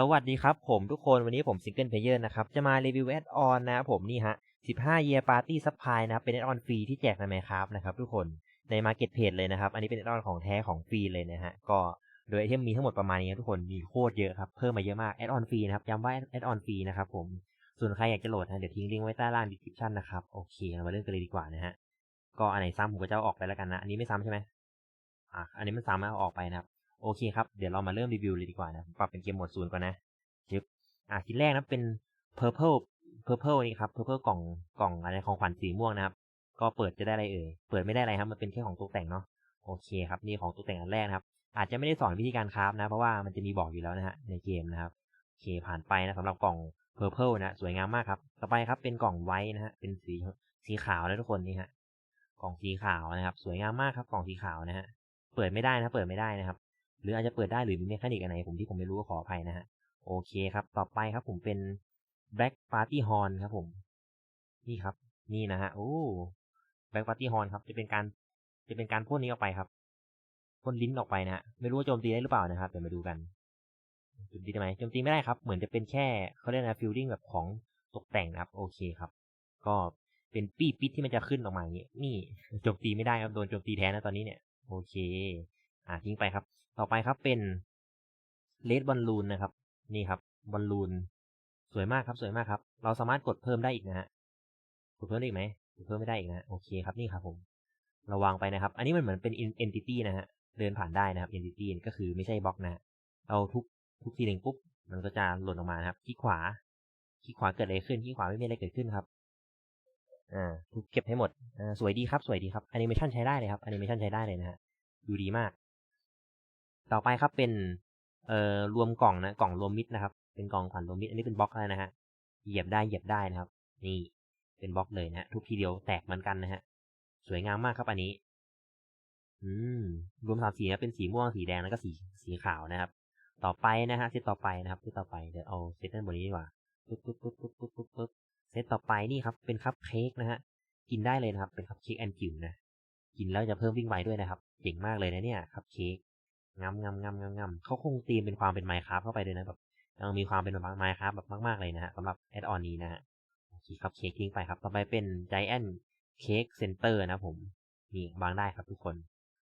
สวัสดีครับผมทุกคนวันนี้ผมซิงเกิลเพลเยอร์นะครับ จะมารีวิวแอดออนนะครับผมนี่ฮะ 15 Year Party Supply นะครับเป็นแอดออนฟรีที่แจกใน Minecraft นะครับทุกคนใน Market Page เลยนะครับ อันนี้เป็นแอดออนของแท้ของฟรีเลยนะฮะ ก็โดยไอเทมมีทั้งหมดประมาณนี้ทุกคนมีโคตรเยอะครับ เพิ่มมาเยอะมากแอดออนฟรีนะครับย้ำว่าแอดออนฟรีนะครับผมส่วนใครอยากจะโหลดนะเดี๋ยวทิ้งลิงก์ไว้ใต้ล่าง description นะครับโอเคเรามาเริ่มกันเลยดีกว่านะฮะก็อันไหนซ้ำผมก็จะเอาออกไปแล้วกันนะอันนี้ไม่ซ้ำใช่ไหมอะอันนี้มันซ้ำเอาออกไปนะครับ โอเคครับ เดี๋ยวเรามาเริ่มรีวิวเลยดีกว่านะปรับเป็นเกมหมดศูนย์ก่อนนะจึ๊บอะชิ้นแรกนะเป็น purple purple นี่ครับ purple กล่องกล่องอะไรของขวัญสีม่วงนะครับ ก็เปิดจะได้อะไรเอ่ย เปิดไม่ได้อะไรครับ มันเป็นแค่ของตกแต่งเนาะ โอเคครับ นี่ของตกแต่งอันแรกนะครับ อาจจะไม่ได้สอนวิธีการคราฟนะ เพราะว่ามันจะมีบอกอยู่แล้วนะฮะ ในเกมนะครับ โอเค ผ่านไปนะสำหรับกล่อง purple นะ สวยงามมากครับ ต่อไปครับ เป็นกล่องไว้นะฮะ เป็นสีสีขาวนะทุกคนนี่ฮะ กล่องสีขาวนะครับ สวยงามมากครับ กล่องสีขาวนะฮะ เปิดไม่ได้นะ เปิดไม่ได้นะครับ หรืออาจจะเปิดได้หรือมีเมคานิกอะไรผมที่ผมไม่รู้ก็ขออภัยนะฮะ โอเคครับ ต่อไปครับผมเป็น Black Party Horn ครับผม นี่ครับ นี่นะฮะ โอ้ Black Party Horn ครับ จะเป็นการ จะเป็นการพ่นนี้ออกไปครับ พ่นลิ้นออกไปนะฮะ ไม่รู้ว่าโจมตีได้หรือเปล่านะครับ เดี๋ยวมาดูกันโจมตีได้ไหมโจมตีไม่ได้ครับ เหมือนจะเป็นแค่เขาเรียกนะฟิลลิ่งแบบของตกแต่งนะครับ โอเคครับ ก็เป็นปี้ปิดที่มันจะขึ้นออกมาอย่างนี้ นี่โจมตีไม่ได้ครับ โดนโจมตีแทนนะตอนนี้เนี่ย โอเค อ่าทิ้งไปครับ ต่อไปครับเป็นเลดบอลลูนนะครับ นี่ครับบอลลูน สวยมากครับสวยมากครับ เราสามารถกดเพิ่มได้อีกนะฮะกดเพิ่มได้อีกไหมกดเพิ่มไม่ได้อีกนะโอเคครับนี่ครับผมเราวางไปนะครับ อันนี้มันเหมือนเป็น entity นะฮะเดินผ่านได้นะครับ entity ก็คือไม่ใช่บล็อกนะเราทุกทุกทีหนึ่งปุ๊บมันก็จะหล่นออกมานะครับคลิกขวาคลิกขวาเกิดอะไรขึ้นคลิกขวาไม่มีอะไรเกิดขึ้นครับอ่าทุกเก็บให้หมดอ่าสวยดีครับสวยดีครับแอนิเมชันใช้ได้เลยครับแอนิเมชันใช้ได้เลยนะฮะดูดีมาก ต่อไปครับเป็นเอ่อรวมกล่องนะกล่องรวมมิตรนะครับ เป็นกล่องขวัญรวมมิตรอันนี้เป็นบล็อกอะไรนะฮะเหยียบได้เหยียบได้นะครับ นี่เป็นบล็อกเลยนะทุกทีเดียวแตกเหมือนกันนะฮะสวยงามมากครับอันนี้ อืมรวมสามสีนะเป็นสีม่วงสีแดงแล้วก็สีสีขาวนะครับ ต่อไปนะฮะเซตต่อไปนะครับเซตต่อไปเดี๋ยวเอาเซตด้านบนนี้ดีกว่าปึ๊บปึ๊บปึ๊บปึ๊บปึ๊บปึ๊บปึ๊บเซตต่อไปนี่ครับเป็นคัพเค้กนะฮะกินได้เลยนะครับ เป็นคัพเค้กแอันจิวนะกินแล้วจะเพิ่มวิ่งไวด้วยนะครับเจ๋งมากเลยนะเนี่ยคัพเค้ก งำงำงำงำงำเขาคงตีมเป็นความเป็นไมค์คราฟเข้าไปด้วยนะแบบยังมีความเป็นแบบไมค์คราฟแบบมากๆเลยนะฮะสำหรับแอดออนนี้นะฮะโอเคครับเค้กทิ้งไปครับ ต่อไปเป็น Giant Cake Center นะผมนี่วางได้ครับทุกคน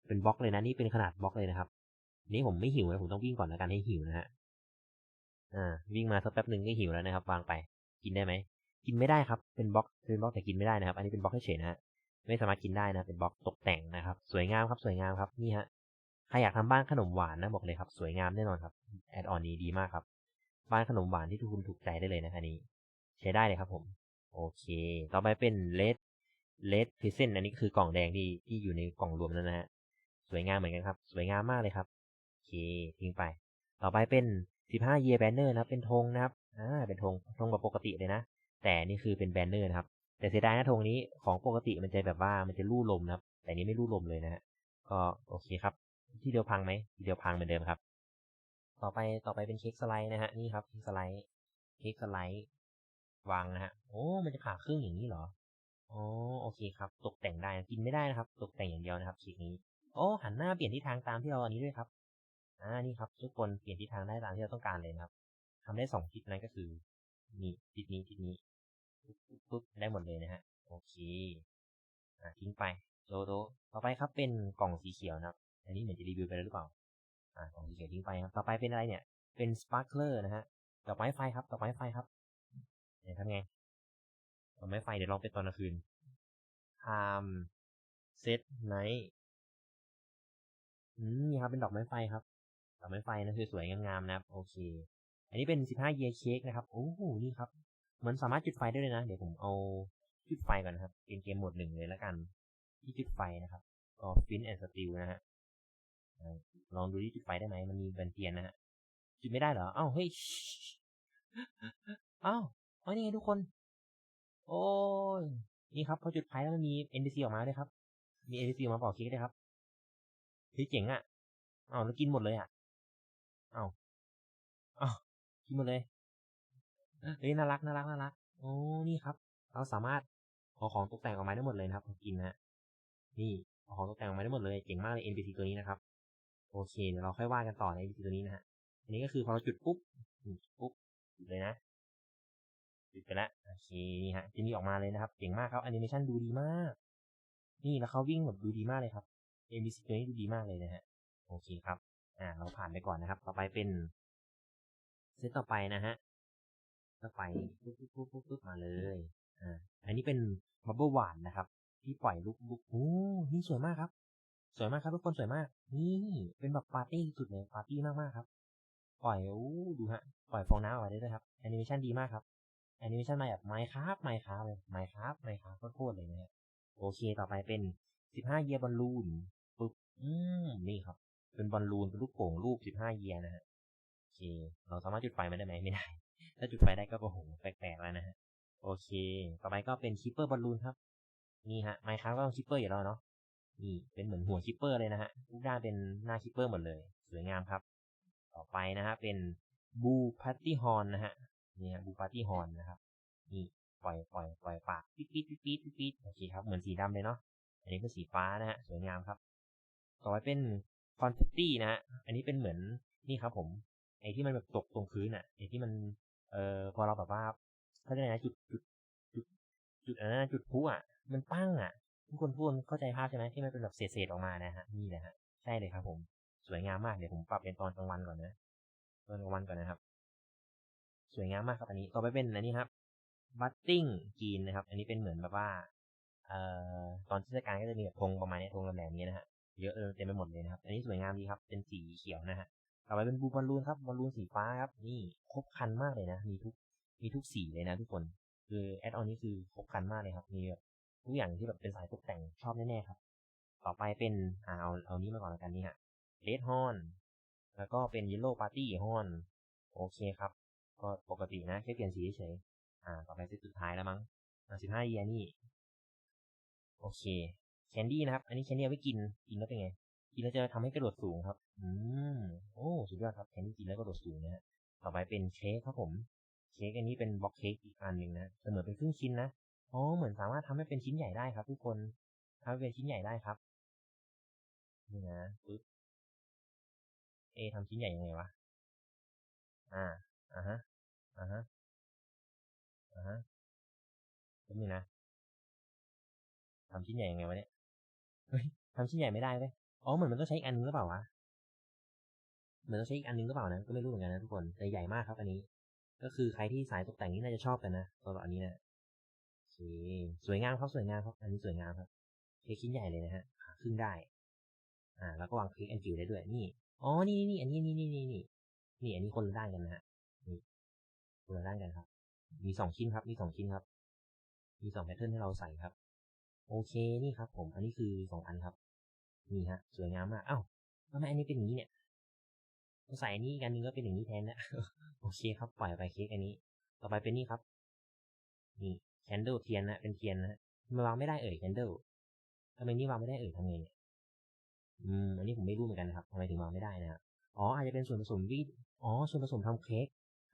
เป็นบล็อกเลยนะนี่เป็นขนาดบล็อกเลยนะครับนี่ผมไม่หิวเลยผมต้องวิ่งก่อนแล้วกันให้หิวนะฮะอ่าวิ่งมาสักแป๊บหนึ่งก็หิวแล้วนะครับ วางไปกินได้ไหมกินไม่ได้ครับ เป็นบล็อกเป็นบล็อกแต่กินไม่ได้นะครับ อันนี้เป็นบล็อกเฉยๆนะฮะไม่สามารถกินได้นะ เป็นบล็อกตกแต่งนะครับ สวยงามครับสวยงามครับนี่ฮะ ใครอยากทำบ้านขนมหวานนะบอกเลยครับ สวยงามแน่นอนครับ แอดออนนี้ดีมากครับ บ้านขนมหวานที่ทุกคนถูกใจได้เลยนะอันนี้ ใช้ได้เลยครับผม โอเค ต่อไปเป็นเลดเลดพิเซนอันนี้คือกล่องแดงที่ที่อยู่ในกล่องรวมนั้นนะฮะ สวยงามเหมือนกันครับ สวยงามมากเลยครับ โอเคทิ้งไป ต่อไปเป็น 15 year banner นะครับ เป็นธงนะครับ อ่า เป็นธง ธงแบบปกติเลยนะ แต่นี่คือเป็นแบนเนอร์นะครับ แต่เสียดายนะธงนี้ของปกติมันจะแบบว่ามันจะลู่ลมนะครับ แต่นี้ไม่ลู่ลมเลยนะฮะ ก็โอเคครับ ที่เดียวพังไหมที่เดียวพังเหมือนเดิมครับ ต่อไปต่อไปเป็นเค้กสไลด์นะฮะนี่ครับเค้กสไลด์เค้กสไลด์วางนะฮะโอ้มันจะขาครึ่งอย่างนี้เหรออ๋อโอเคครับ ตกแต่งได้กินไม่ได้นะครับ ตกแต่งอย่างเดียวนะครับเค้กนี้โอ้หันหน้าเปลี่ยนทิศทางตามที่เราอันนี้ด้วยครับอ่านี่ครับ ทุกคนเปลี่ยนทิศทางได้ตามที่เราต้องการเลยนะครับทำได้สองทิศนั้นก็คือนี่ทิศนี้ทิศนี้ปุ๊บปุ๊บได้หมดเลยนะฮะโอเคอ่าทิ้งไปโลโลต่อไปครับเป็นกล่องสีเขียวนะครับ อันนี้เหมือนจะรีวิวไปแล้วหรือเปล่า อ่ากล่องสีเขียวทิ้งไปครับ ต่อไปเป็นอะไรเนี่ย เป็นสปาร์คเลอร์นะฮะ ดอกไม้ไฟครับ ดอกไม้ไฟครับเนี่ยทำไง ดอกไม้ไฟเดี๋ยวลองเป็นตอนกลางคืน time set night อืมนี่ครับ เป็นดอกไม้ไฟครับ ดอกไม้ไฟนะคือสวยงามๆนะครับ โอเค อันนี้เป็น 15 year cake นะครับ โอ้โห นี่ครับเหมือนสามารถจุดไฟได้เลยนะ เดี๋ยวผมเอาจุดไฟก่อนนะครับ เป็นเกมโหมดหนึ่งเลยแล้วกัน ที่จุดไฟนะครับก็ฟินแอนด์สติลนะฮะ ลองดูที่จุดไฟได้ไหมมันมีบันเทียนนะฮะจุดไม่ได้เหรอเอ้าเฮ้ยเอ้าเอ้ยนี่ไงทุกคน โอ้ยนี่ครับพอจุดไฟแล้วมันมี NPC ออกมาด้วยครับ มี NPC ออกมาเป่าเค้กด้วยครับเฮ้ยเจ๋งอะเอ้าแล้วกินหมดเลยอะเอ้าเอ้ากินหมดเลยเฮ้ยน่ารักน่ารักน่ารักโอ้นี่ครับ เราสามารถขอของตกแต่งออกมาได้หมดเลยนะครับกินนะนี่ของตกแต่งออกมาได้หมดเลยเจ๋งมากเลย NPC ตัวนี้นะครับ โอเคเดี๋ยวเราค่อยว่ากันต่อใน NPC ตัวนี้นะฮะอันนี้ก็คือพอเราจุดปุ๊บปุ๊บหยุดเลยนะหยุดไปแล้วโอเคนี่ฮะจะมีออกมาเลยนะครับเก่งมากครับแอนิเมชันดูดีมาก นี่แล้วเขาวิ่งแบบดูดีมากเลยครับเอ็มบีซีตัวนี้ดูดีมากเลยนะฮะโอเคครับอ่าเราผ่านไปก่อนนะครับ ต่อไปเป็นเซตต่อไปนะฮะต่อไปปุ๊บปุ๊บปุ๊บปุ๊บปุ๊บมาเลยอ่าอันนี้เป็นบับเบิลหวานนะครับ ที่ปล่อยลูกลูกโอ้นี่สวยมากครับ สวยมากครับทุกคนสวยมาก นี่เป็นแบบปาร์ตี้สุดเลยปาร์ตี้มากๆครับ ปล่อยโอ้ดูฮะ ปล่อยฟองน้ำออกมาได้ด้วยครับแอนิเมชันดีมากครับแอนิเมชันมาแบบไมค์ครับไมค์ครับเลยไมค์ครับไมค์ครับโคตรเลยนะฮะโอเคต่อไปเป็นสิบห้าเยียบอลลูนปุ๊บอืมนี่ครับ เป็นบอลลูนเป็นลูกโป่งรูปสิบห้าเยียนะฮะโอเค เราสามารถจุดไฟมันได้ไหมไม่ได้ ถ้าจุดไฟได้ก็โอ้โหแปลกๆแล้วนะฮะโอเค ต่อไปก็เป็นคิปเปอร์บอลลูนครับนี่ฮะไมค์ครับก็ต้องคิปเปอร์อยู่แล้วเนาะ นี่เป็นเหมือนหัวคิปเปอร์เลยนะฮะทุกด้านเป็นหน้าคิปเปอร์หมดเลย สวยงามครับ ต่อไปนะฮะเป็นบูพาร์ตี้ฮอนนะฮะนี่ฮะบูพาร์ตี้ฮอนนะครับ นี่ปล่อยปล่อยปล่อยปากปี๊ดปี๊ดปี๊ดปี๊ดปี๊ดโอเคครับเหมือนสีดำเลยเนาะอันนี้เป็นสีฟ้านะฮะสวยงามครับ ต่อไปเป็นคอนเฟตตี้นะฮะอันนี้เป็นเหมือนนี่ครับผมไอ้ที่มันแบบตกตรงพื้นอะไอ้ที่มันเอ่อพอเราแบบว่าเขาเรียกอะไรนะจุดจุดจุดจุดอันนั้นจุดพุอะมันปั้งอะ ทุกคนพูดเข้าใจภาพใช่ไหมที่มันเป็นแบบเศษๆออกมานะฮะนี่แหละฮะใช่เลยครับ ผมสวยงามมากเดี๋ยวผมปรับเป็นตอนกลางวันก่อนนะตอนกลางวันก่อนนะครับ สวยงามมากครับอันนี้ต่อไปเป็นอันนี้ครับบัตติ้งกีนนะครับ อันนี้เป็นเหมือนแบบว่าเอ่อตอนเทศกาลก็จะมีแบบธงประมาณนี้ธงแหลมๆนี้นะฮะเยอะเต็มไปหมดเลยนะครับ อันนี้สวยงามดีครับ เป็นสีเขียวนะฮะต่อไปเป็นบูบอลลูนครับบอลลูนสีฟ้าครับ นี่ครบครันมากเลยนะ มีทุกมีทุกสีเลยนะทุกคน คือแอดออนนี้คือครบครันมากเลยครับ มีแบบ ทุกอย่างที่แบบเป็นสายตกแต่งชอบแน่ๆครับ ต่อไปเป็นอ่าเอาเอานี้มาก่อนแล้วกันนี่ฮะเลดฮอนแล้วก็เป็นยลโลปาร์ตี้ฮอนโอเคครับ ก็ปกตินะแค่เปลี่ยนสีเฉยอ่า ต่อไปเซตสุดท้ายแล้วมั้งสิบห้าเยียนี่ โอเค แคนดี้นะครับ อันนี้แคนดี้เอาไว้กิน กินแล้วเป็นไง กินแล้วจะทำให้กระโดดสูงครับ อืม โอ้ สุดยอดครับ แคนดี้กินแล้วกระโดดสูงนะฮะ ต่อไปเป็นเค้กครับผม เค้กอันนี้เป็นบล็อกเค้กอีกอันหนึ่งนะ เสมอเป็นครึ่งชิ้นนะ อ๋อเหมือนสามารถทำให้เป็นชิ้นใหญ่ได้ครับ ทุกคนทำให้เป็นชิ้นใหญ่ได้ครับนี่นะปึ๊บเอทำชิ้นใหญ่ยังไงวะอ่าอ่าฮะอ่าฮะอ่าฮะก็นี่นะทำชิ้นใหญ่ยังไงวะเนี่ยเฮ้ยทำชิ้นใหญ่ไม่ได้เว้ยอ๋อเหมือนมันต้องใช้อีกอันนึงหรือเปล่าวะเหมือนต้องใช้อีกอันนึงหรือเปล่านะก็ไม่รู้เหมือนกันนะทุกคนแต่ใหญ่มากครับอันนี้ ก็คือใครที่สายตกแต่งนี่น่าจะชอบกันนะตัวแบบอันนี้นะ เค สวยงามครับสวยงามครับอันนี้สวยงามครับเค้กชิ้นใหญ่เลยนะฮะขาครึ่งได้ อ่า แล้วก็วางเค้กอันจิวได้ด้วย นี่ อ๋อ นี่นี่อันนี้นี่นี่นี่นี่นี่อันนี้คนละด้านกันนะฮะ นี่ คนละด้านกันครับ มีสองชิ้นครับ มีสองชิ้นครับ มีสองแพทเทิร์นให้เราใส่ครับ โอเค นี่ครับ ผม อันนี้คือสองอันครับ นี่ฮะ สวยงามมาก อ้าวทำไมอันนี้เป็นอย่างนี้เนี่ยใส่อันนี้กันนึงก็เป็นอย่างนี้แทนนะ โอเคครับ ปล่อยไปเค้กอันนี้ ต่อไปเป็นนี่ครับ นี่ แคนเดิลเทียนนะเป็นเทียนนะทำไมวางไม่ได้เอ่ยแคนเดิลทำไมนี่วางไม่ได้เอ่ยทำไงเนี่ยอืมอันนี้ผมไม่รู้เหมือนกันนะครับทำไมถึงวางไม่ได้นะครับอ๋ออาจจะเป็นส่วนผสมที่อ๋อส่วนผสมทำเค้ก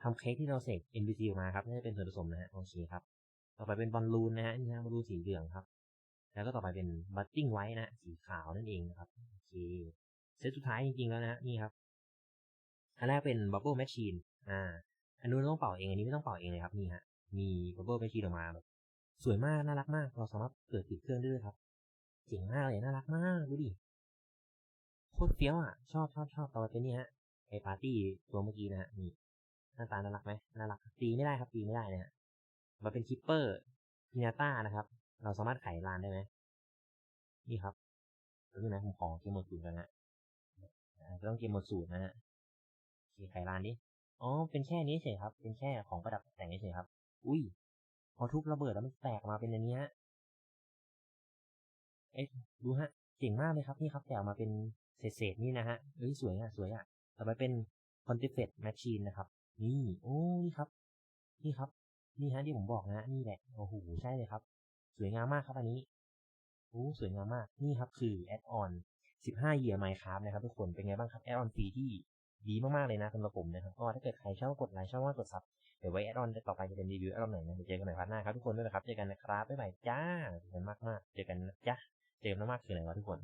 ทำเค้กที่เราเสก NPC ออกมาครับน่าจะเป็นส่วนผสมนะฮะโอเคครับ ต่อไปเป็นบอลลูนนะฮะนี่ฮะบอลลูนสีเหลืองครับ แล้วก็ต่อไปเป็นบัตติ้งไว้นะสีขาวนั่นเองครับโอเคเซตสุดท้ายจริงๆแล้วนะนี่ครับอันแรกเป็นบับเบิลแมชชีนอ่าอันนู้นต้องเป่าเองอันนี้ไม่ต้องเป่าเองเลยครับนี่ฮะ มีบับเบิลแมชชีนออกมาแบบสวยมาก น่ารักมาก เราสามารถเปิดติดเครื่องได้ด้วยครับ เจ๋งมากเลย น่ารักมาก ดูดิ โคตรเฟี้ยวอะ ชอบชอบชอบต่อไปเป็นนี่ฮะ ไอปาร์ตี้ตัวเมื่อกี้นะฮะ นี่หน้าตาน่ารักไหมน่ารัก ตีไม่ได้ครับ ตีไม่ได้นะฮะมาเป็นคิปเปอร์พินาต้านะครับ เราสามารถไขลานได้ไหม นี่ครับแล้วนะผมขอเกมหมดสูตรกันนะจะต้องเกมหมดสูตรนะฮะไขลานดิอ๋อ เป็นแค่นี้เฉยครับ เป็นแค่ของประดับแต่งเฉยครับ อุ้ย พอทุบระเบิดแล้วมันแตกมาเป็นอันนี้ฮะเอ๊ะดูฮะเจ๋งมากเลยครับนี่ครับ แตกมาเป็นเศษๆนี่นะฮะเอ้ยสวยอะสวยอะต่อไปเป็น Pontifex Machine นะครับ นี่ โอ้นี่ครับ นี่ครับ นี่ฮะที่ผมบอกนะนี่แหละโอ้โหใช่เลยครับ สวยงามมากครับอันนี้โอ้สวยงามมาก นี่ครับคือแอดออน15 Year Minecraft นะครับทุกคนเป็นไงบ้างครับแอดออนฟรีที่ ดีมากๆเลยนะสำหรับผมนะครับก็ถ้าเกิดใครชอบกดไลค์ชอบว่ากดซับเดี๋ยวไว้แอดออนต่อไปจะเป็นรีวิวแอดออนไหนนะเดี๋ยวเจอกันใหม่พาร์ทหน้าครับทุกคนด้วยนะครับเจอกันนะครับบ๊ายบายจ้าเจอกันมากๆเจอกันนะจ้าเจอกันมากๆคืออะไรวะทุกคน